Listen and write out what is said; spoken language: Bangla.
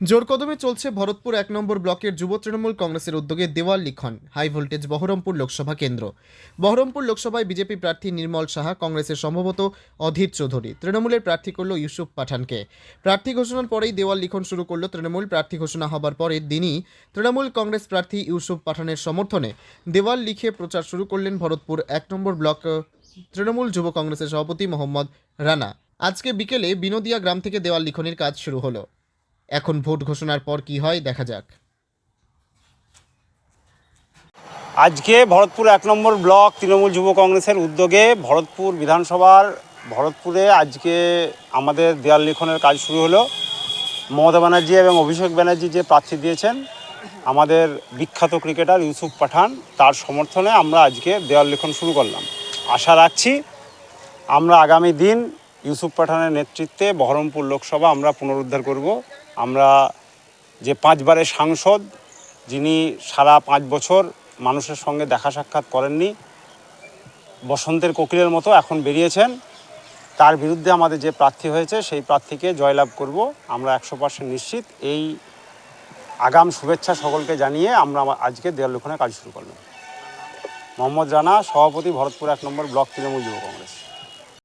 জোর কদমে চলছে ভরতপুর এক নম্বর ব্লকের যুব তৃণমূল কংগ্রেসের উদ্যোগে দেওয়াল লিখন, হাই ভোল্টেজ বহরমপুর লোকসভা কেন্দ্র। বহরমপুর লোকসভায় বিজেপি প্রার্থী নির্মল সাহা, কংগ্রেসের সম্ভবত অধীর চৌধুরী। তৃণমূলের প্রার্থী করল ইউসুফ পাঠানকে। প্রার্থী ঘোষণার পরেই দেওয়াল লিখন শুরু করল তৃণমূল। প্রার্থী ঘোষণা হবার পরের দিনই তৃণমূল কংগ্রেস প্রার্থী ইউসুফ পাঠানের সমর্থনে দেওয়াল লিখে প্রচার শুরু করলেন ভরতপুর এক নম্বর ব্লক তৃণমূল যুব কংগ্রেসের সভাপতি মোহাম্মদ রানা। আজকে বিকেলে বিনোদিয়া গ্রাম থেকে দেওয়াল লিখনের কাজ শুরু হলো। এখন ভোট ঘোষণার পর কি হয়, দেখা যাক। আজকে ভরতপুর এক নম্বর ব্লক তৃণমূল যুব কংগ্রেসের উদ্যোগে ভরতপুর বিধানসভার, ভরতপুরে আজকে আমাদের দেয়াল লিখনের কাজ শুরু হলো। মমতা ব্যানার্জি এবং অভিষেক ব্যানার্জি যে প্রার্থী দিয়েছেন, আমাদের বিখ্যাত ক্রিকেটার ইউসুফ পাঠান, তার সমর্থনে আমরা আজকে দেওয়াল লিখন শুরু করলাম। আশা রাখছি আমরা আগামী দিন ইউসুফ পাঠানের নেতৃত্বে বহরমপুর লোকসভা আমরা পুনরুদ্ধার করব। আমরা যে পাঁচবারের সাংসদ, যিনি সারা পাঁচ বছর মানুষের সঙ্গে দেখা সাক্ষাৎ করেননি, বসন্তের কোকিলের মতো এখন বেরিয়েছেন। তার বিরুদ্ধে আমাদের যে প্রার্থী হয়েছে, সেই প্রার্থীকে জয়লাভ করব। আমরা একশো পার্সেন্ট নিশ্চিত। এই আগাম শুভেচ্ছা সকলকে জানিয়ে আমরা আমা- আজকে দেয়াল লিখনের কাজ শুরু করলাম। মোহাম্মদ রানা, সভাপতি, ভরতপুর এক নম্বর ব্লক তৃণমূল যুব কংগ্রেস।